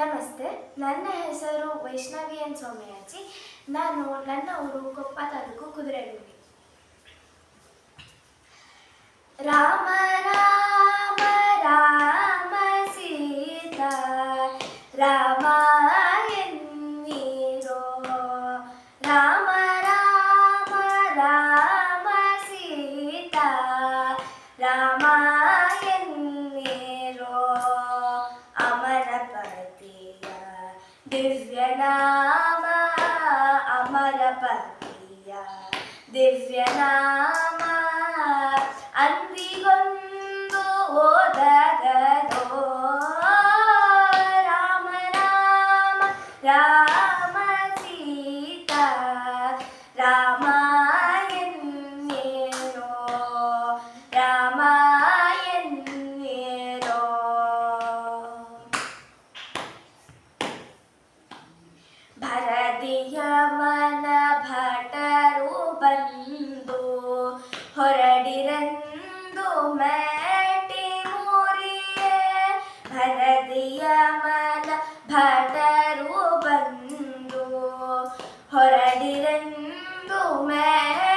ನಮಸ್ತೆ, ನನ್ನ ಹೆಸರು ವೈಷ್ಣವಿ ಎನ್ ಸೋಮಯಾಜಿ ನಾನು ನನ್ನ ಊರು ಕೊಪ್ಪ ತಾಲೂಕು ಕುದುರೆಗುಂಡಿ. ರಾಮ ರಾಮ ರಾಮ ಸೀತಾ. ರಾಮ दिव्यनामा अमरपत्या दिव्यनामा ಹೊರಡಿರಂದು ಮೇಟಿ ಮುರಿಯೇ ಭರದಿಯ ಮನ ಭಟರು ಬಂದು ಹೊರಡಿರೆಂದು ಮೇಟಿ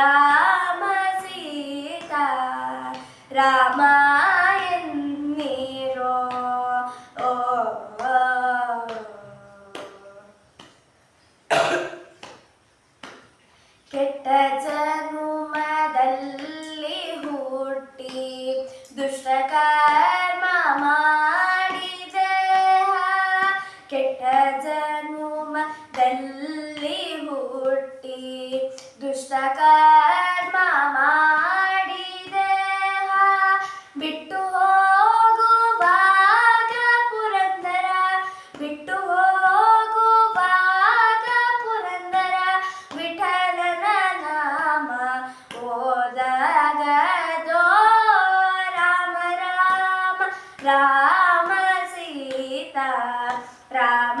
ರಾಮ ಸೀತಾ ರಾಮ ಎನ್ನೀರೋ ಓ. ಕೆಟ್ಟ ಜನುಮದಲ್ಲಿ ಹುಟ್ಟಿ ದುಷ್ಟ ಕರ್ಮ ಮಾಡಿದೆ ಕೆಟ್ಟ ಜನುಮದಲ್ಲಿ ಹುಟ್ಟಿ ದುಷ್ಟ రామ సీత రామ